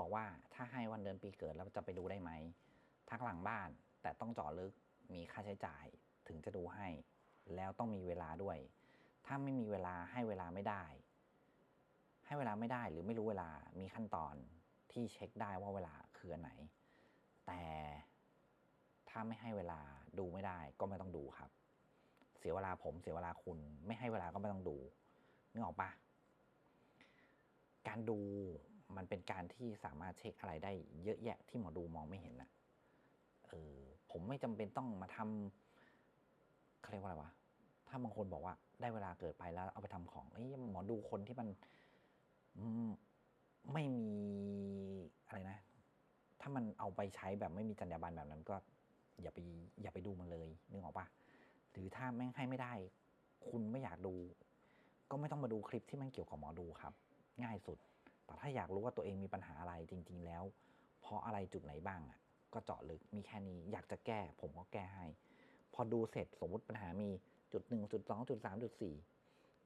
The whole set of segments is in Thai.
บอกว่าถ้าให้วันเดือนปีเกิดแล้วจะไปดูได้ไหมทักหลังบ้านแต่ต้องเจาะลึกมีค่าใช้จ่ายถึงจะดูให้ แล้วต้องมีเวลาด้วย ถ้าไม่มีเวลาให้เวลาไม่ได้ ให้เวลาไม่ได้หรือไม่รู้เวลามีขั้นตอนที่เช็คได้ว่าเวลาคืออันไหน แต่ถ้าไม่ให้เวลาดูไม่ได้ก็ไม่ต้องดูครับ เสียเวลาผมเสียเวลาคุณ ไม่ให้เวลาก็ไม่ต้องดูนึกออกปะการดู มันเป็นการที่สามารถเช็คอะไรได้เยอะแยะที่หมอดูมองไม่เห็นนะเออผมไม่จำเป็นต้องมาทำเขาเรียกว่าอะไรวะถ้าบางคนบอกว่าได้เวลาเกิดไปแล้วเอาไปทำของเอ้ยหมอดูคนที่มันอไม่มีอะไรนะ ถ้ามันเอาไปใช้แบบไม่มีจรรยาบรรณแบบนั้นก็ อย่าไปอย่าไปดูมันเลยนึกออกปะหรือถ้าแม่งให้ไม่ได้ คุณไม่อยากดู ก็ไม่ต้องมาดูคลิปที่มันเกี่ยวกับหมอดูครับ ง่ายสุด แต่ถ้าอยากรู้ว่าตัวเองมีปัญหาอะไรจริง ๆ แล้ว เพราะอะไรจุดไหนบ้างอะก็เจาะลึกมีแค่นี้อยากจะแก้ ผมก็แก้ให้ พอดูเสร็จสมมติปัญหามีจุดหนึ่งจุดสองจุดสามจุดสี่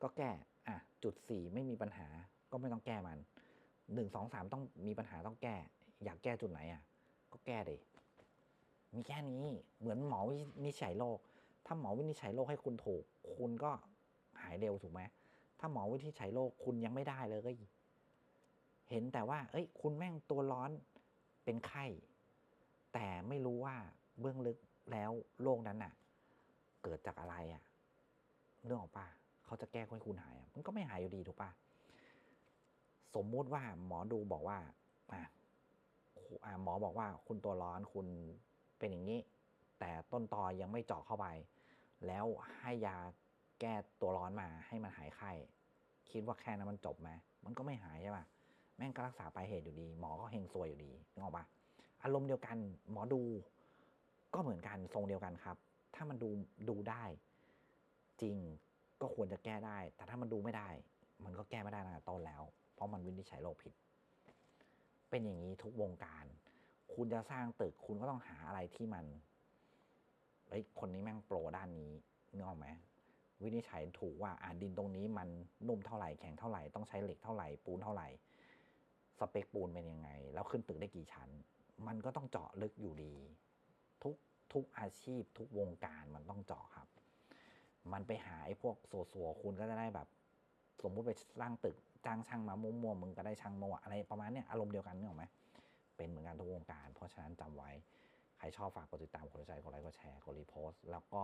ก็แก้อะจุดสี่ไม่มีปัญหาก็ไม่ต้องแก้มันหนึ่งสองสามต้องมีปัญหาต้องแก้ อยากแก้จุดไหนอะก็แก้ดิมีแค่นี้เหมือนหมอวินิจฉัยโรคถ้าหมอวินิจฉัยโรคให้คุณถูก คุณก็หายเร็วถูกไหมถ้าหมอวินิจฉัยโรคคุณยังไม่ได้เลย เห็นแต่ว่า เอ้ย คุณแม่งตัวร้อนเป็นไข้ แต่ไม่รู้ว่าเบื้องลึกแล้วโรคนั้นน่ะเกิดจากอะไรอะเรื่องของป้าเขาจะแก้ให้คุณหายมันก็ไม่หายอยู่ดีถูกป่ะสมมุติว่าหมอดูบอกว่าอะอ่าหมอบอกว่าคุณตัวร้อนคุณเป็นอย่างนี้ แต่ต้นตอยังไม่เจาะเข้าไป แล้วให้ยาแก้ตัวร้อนมาให้มันหายไข้ คิดว่าแค่นั้นมันจบไหมมันก็ไม่หายใช่ป่ะ แม่งก็รักษาปลายเหตุอยู่ดี หมอก็เฮงซวยอยู่ดีนึกออกปะอารมณ์เดียวกันหมอดูก็เหมือนกันทรงเดียวกันครับ ถ้ามันดูดูได้ จริงก็ควรจะแก้ได้ แต่ถ้ามันดูไม่ได้ มันก็แก้ไม่ได้ตั้งแต่ต้นแล้ว เพราะมันวินิจฉัยโรคผิด เป็นอย่างนี้ทุกวงการ คุณจะสร้างตึกคุณก็ต้องหาอะไรที่มันเฮ้ยคนนี้แม่งโปรด้านนี้นึกออกไหมวินิจฉัยถูกว่าอ่าดินตรงนี้มันนุ่มเท่าไหร่แข็งเท่าไหร่ต้องใช้เหล็กเท่าไหร่ปูนเท่าไหร่ สเปคปูนเป็นยังไง แล้วขึ้นตึกได้กี่ชั้น มันก็ต้องเจาะลึกอยู่ดี ทุกทุกอาชีพ ทุกวงการมันต้องเจาะครับ มันไปหาไอ้พวกโซซัวคุณก็จะได้แบบ สมมุติไปสร้างตึกจ้างช่างมามั่วๆมึงก็ได้ช่างมั่วอะไรประมาณเนี้ยอารมณ์เดียวกันนึกออกไหมเป็นเหมือนกันทุกวงการ เพราะฉะนั้นจำไว้ ใครชอบฝากกดติดตามกดใจกดไลค์กดแชร์กดรีโพสต์แล้วก็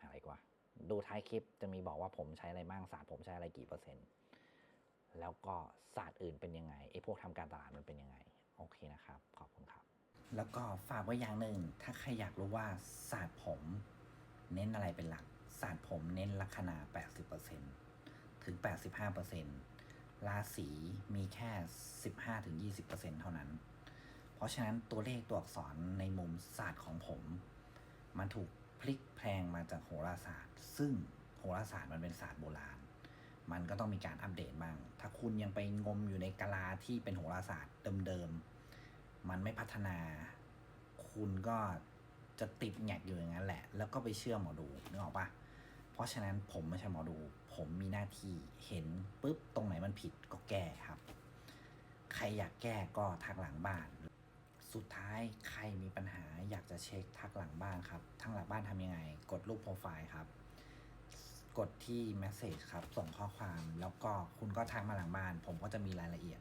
อะไรกว่า ดูท้ายคลิปจะมีบอกว่าผมใช้อะไรบ้างศาสตร์ผมใช้อะไรกี่เปอร์เซ็นต์ แล้วก็ศาสตร์อื่นเป็นยังไงไอ้พวกทำการตลาดมันเป็นยังไง โอเคนะครับ ขอบคุณครับ แล้วก็ฝากไว้อย่างหนึ่ง ถ้าใครอยากรู้ว่าศาสตร์ผม เน้นอะไรเป็นหลัก ศาสตร์ผมเน้นลัคนา 80%ถึง 85%ราศีมีแค่ 15-20%เท่านั้น เพราะฉะนั้นตัวเลขตัวอักษรในมุมศาสตร์ของผม มันถูกพลิกแพลงมาจากโหราศาสตร์ ซึ่งโหราศาสตร์มันเป็นศาสตร์โบราณ มันก็ต้องมีการอัปเดตบ้าง ถ้าคุณยังไปงมอยู่ในกลาที่เป็นโหราศาสตร์เดิมๆ มันไม่พัฒนา คุณก็จะติดแงกอยู่อย่างนั้นแหละ แล้วก็ไปเชื่อหมอดูนึกออกปะเพราะฉะนั้นผมไม่ใช่หมอดู ผมมีหน้าที่เห็นปุ๊บตรงไหนมันผิดก็แก้ครับ ใครอยากแก้ก็ทักหลังบ้าน สุดท้ายใครมีปัญหาอยากจะเช็คทักหลังบ้านครับ ทักหลังบ้านทำยังไง กดรูปโปรไฟล์ครับ กดที่ Message ครับ ส่งข้อความแล้วก็คุณก็ทักมาหลังบ้าน ผมก็จะมีรายละเอียด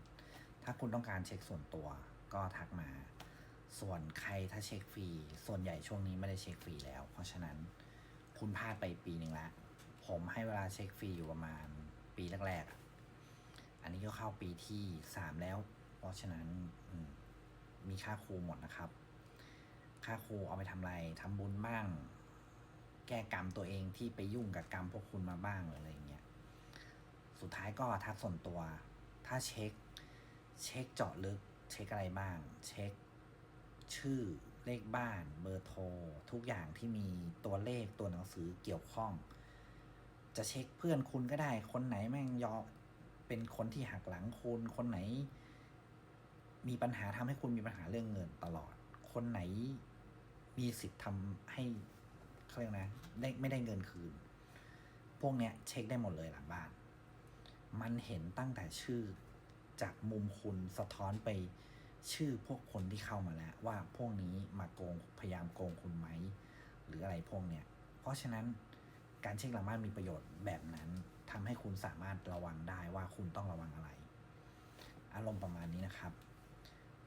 ถ้าคุณต้องการเช็คส่วนตัวก็ทักมา ส่วนใครถ้าเช็คฟรี ส่วนใหญ่ช่วงนี้ไม่ได้เช็คฟรีแล้ว เพราะฉะนั้นคุณพลาดไปปีหนึ่งละผมให้เวลาเช็คฟรีอยู่ประมาณปีแรกๆอันนี้ก็เข้าปีที่สามแล้ว เพราะฉะนั้นมีค่าครูหมดนะครับ ค่าครูเอาไปทำอะไรทำบุญบ้าง แก้กรรมตัวเองที่ไปยุ่งกับกรรมพวกคุณมาบ้างหรืออะไรเงี้ย สุดท้ายก็ทักส่วนตัว ถ้าเช็ค เช็คเจาะลึก เช็คอะไรบ้าง เช็ค ชื่อเลขบ้าน เบอร์โทร ทุกอย่างที่มีตัวเลขตัวหนังสือเกี่ยวข้อง จะเช็คเพื่อนคุณก็ได้ คนไหนแม่งยอเป็นคนที่หักหลังคุณ คนไหน มีปัญหาทำให้คุณมีปัญหาเรื่องเงินตลอด คนไหนมีสิทธิ์ทำให้ เขาเรียกนะได้ไม่ได้เงินคืน พวกเนี้ยเช็คได้หมดเลยหลังบ้าน มันเห็นตั้งแต่ชื่อจากมุมคุณสะท้อนไปชื่อพวกคนที่เข้ามาแล้ว ว่าพวกนี้มาโกงพยายามโกงคุณไหม หรืออะไรพวกเนี้ยเพราะฉะนั้นการเช็คหลังบ้านมีประโยชน์แบบนั้นทำให้คุณสามารถระวังได้ว่าคุณต้องระวังอะไร อารมณ์ประมาณนี้นะครับ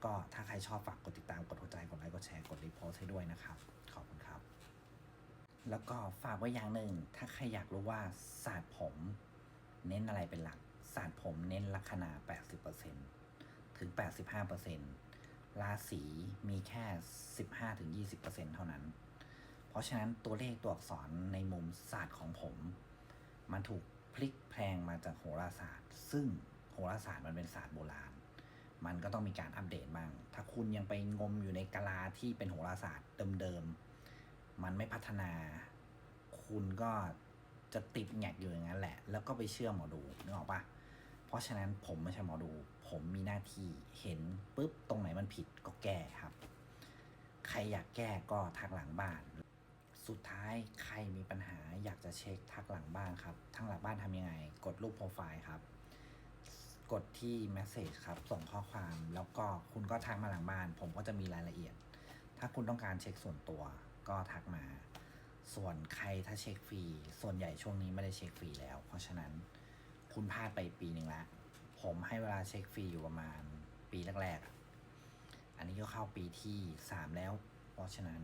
ก็ถ้าใครชอบฝากกดติดตามกดหัวใจกดไลค์กดแชร์กดรีโพสให้ด้วยนะครับ ขอบคุณครับ แล้วก็ฝากไว้อย่างหนึ่ง ถ้าใครอยากรู้ว่าศาสตร์ผม เน้นอะไรเป็นหลัก ศาสตร์ผมเน้นลัคนา 80%ถึง 85%ราศีมีแค่ 15-20%เท่านั้น เพราะฉะนั้นตัวเลขตัวอักษรในมุมศาสตร์ของผม มันถูกพลิกแพลงมาจากโหราศาสตร์ ซึ่งโหราศาสตร์มันเป็นศาสตร์โบราณ มันก็ต้องมีการอัปเดตบ้าง ถ้าคุณยังไปงมอยู่ในกะลาที่เป็นโหราศาสตร์เดิมๆ มันไม่พัฒนา คุณก็จะติดแงกอยู่อย่างนั้นแหละ แล้วก็ไปเชื่อหมอดูนึกออกปะเพราะฉะนั้นผมไม่ใช่หมอดู ผมมีหน้าที่เห็นปุ๊บตรงไหนมันผิดก็แก้ครับ ใครอยากแก้ก็ทักหลังบ้าน สุดท้ายใครมีปัญหาอยากจะเช็คทักหลังบ้านครับทักหลังบ้านทำยังไง กดรูปโปรไฟล์ครับ กดที่ Message ครับ ส่งข้อความ แล้วก็คุณก็ทักมาหลังบ้าน ผมก็จะมีรายละเอียด ถ้าคุณต้องการเช็คส่วนตัว ก็ทักมา ส่วนใครถ้าเช็คฟรี ส่วนใหญ่ช่วงนี้ไม่ได้เช็คฟรีแล้ว เพราะฉะนั้นคุณพลาดไปปีหนึ่งล้วผมให้เวลาเช็คฟรีอยู่ประมาณปีแรกๆ อันนี้ก็เข้าปีที่สามแล้ว เพราะฉะนั้น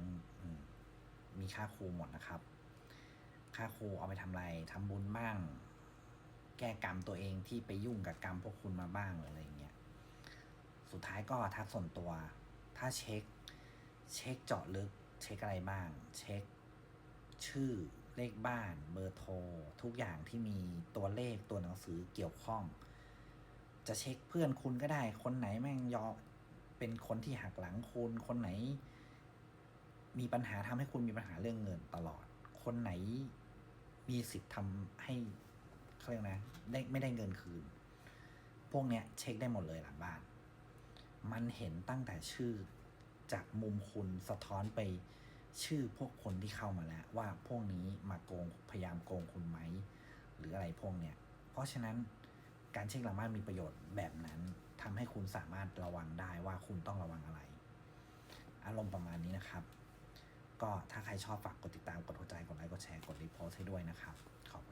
มมีค่าครูหมดนะครับ ค่าครูเอาไปทำอะไรทำบุญบ้าง แก้กรรมตัวเองที่ไปยุ่งกับกรรมพวกคุณมาบ้างหรืออะไรอย่างเงี้ย สุดท้ายก็ทักส่วนตัว ถ้าเช็ค เช็คเจาะลึก เช็คอะไรบ้าง เช็คชื่อเลขบ้านเบอร์โทร ทุกอย่างที่มีตัวเลขตัวหนังสือเกี่ยวข้อง จะเช็คเพื่อนคุณก็ได้ คนไหนแม่งยอเป็นคนที่หักหลังคุณ คนไหน มีปัญหาทำให้คุณมีปัญหาเรื่องเงินตลอด คนไหนมีสิทธิ์ทำให้เขาเรียกนะได้ไม่ได้เงินคืน พวกเนี้ยเช็คได้หมดเลยหลังบ้าน มันเห็นตั้งแต่ชื่อ จากมุมคุณสะท้อนไปชื่อพวกคนที่เข้ามาแล้วว่าพวกนี้มาโกงพยายามโกงคุณไหม หรืออะไรพวกเนี้ย เพราะฉะนั้นการเช็คหลังบ้านมีประโยชน์แบบนั้นทำให้คุณสามารถระวังได้ว่าคุณต้องระวังอะไร อารมณ์ประมาณนี้นะครับ ก็ถ้าใครชอบฝากกดติดตามกดหัวใจกดไลค์กดแชร์กดรีโพสให้ด้วยนะครับ ขอบคุณ